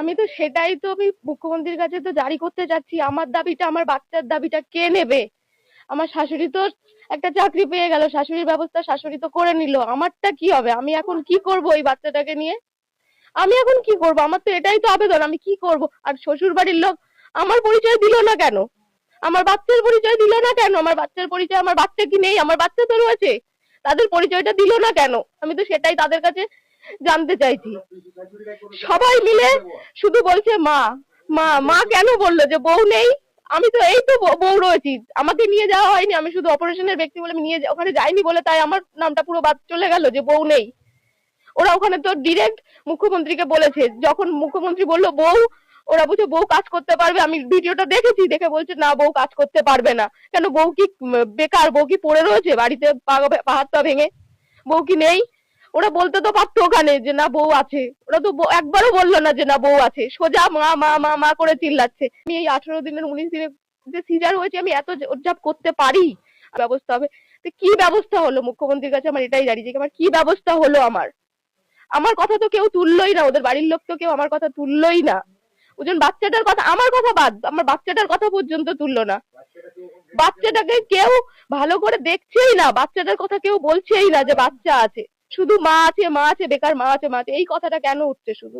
আমি তো সেটাই তো আমি মুখ্যমন্ত্রীর কাছে তো জারি করতে চাচ্ছি আমার দাবিটা, আমার বাচ্চার দাবিটা কে নেবে? আমার শাশুড়ি তো একটা চাকরি পেয়ে গেল, শাশুড়ির ব্যবস্থা শাশুড়ি তো করে নিল। আমারটা কি হবে? আমি এখন কি করব ওই বাচ্চাটাকে নিয়ে? আমি এখন কি করব? আমার তো এটাই তো আবেদন, আমি কি করব? আর শ্বশুর বাড়ির লোক আমার পরিচয় দিল না কেন? আমার বাচ্চার পরিচয় দিল না কেন? আমার বাচ্চার পরিচয়, আমার বাচ্চা কি নেই? আমার বাচ্চা তো রয়েছে। তাদের পরিচয়টা দিল না কেন? আমি তো সেটাই তাদের কাছে জানতে চাইছি। সবাই মিলে শুধু বলছে মা মা মা কেন বলল যে বউ নেই? আমি তো এই তো বউ- রয়েছি। আমাকে নিয়ে যাওয়া হয়নি। আমি শুধু অপারেশনের ব্যক্তি বলে নিয়ে ওখানে যাইনি বলে তাই আমার নামটা পুরো বাদ চলে গেল যে বউ নেই। ওরা ওখানে তো ডিরেক্ট মুখ্যমন্ত্রীকে বলেছে। যখন মুখ্যমন্ত্রী বলল বউ, ওরা বুঝে বউ কাজ করতে পারবে। আমি ভিডিওটা দেখেছি, দেখে বলছে, না, বউ কাজ করতে পারবে না। কেন বউ কি, বেকার? বউ কি পড়ে রয়েছে বাড়িতে পা- পা হাত পা ভেঙে? বউ কি নেই? ওরা বলতে তো পারতো ওখানে যে না বউ আছে। ওরা তো একবারও বলল না যে না বউ আছে। সোজা মা মা মা মা করে চিল্লাচ্ছে। আমি এই আঠারো দিনের, উনিশ দিনের যে সিজার হয়েছে, আমি এত উদযাপ করতে পারি? ব্যবস্থা হবে। তো কি ব্যবস্থা হলো? মুখ্যমন্ত্রীর কাছে আমার এটাই দাঁড়িয়ে আমার কি ব্যবস্থা হলো আমার? আমার কথা তো কেউ তুললোই না। ওদের বাড়ির লোক তো কেউ আমার কথা তুললোই না। ওজন বাচ্চাটার কথা আমার কথা বাদ আমার বাচ্চাটার কথা পর্যন্ত তুললো না। বাচ্চাটাকে কেউ ভালো করে দেখছেই না। বাচ্চাটার কথা কেউ বলছেই না যে বাচ্চা আছে। শুধু মা আছে মা আছে, বেকার মা আছে মা আছে, এই কথাটা কেন উঠছে শুধু?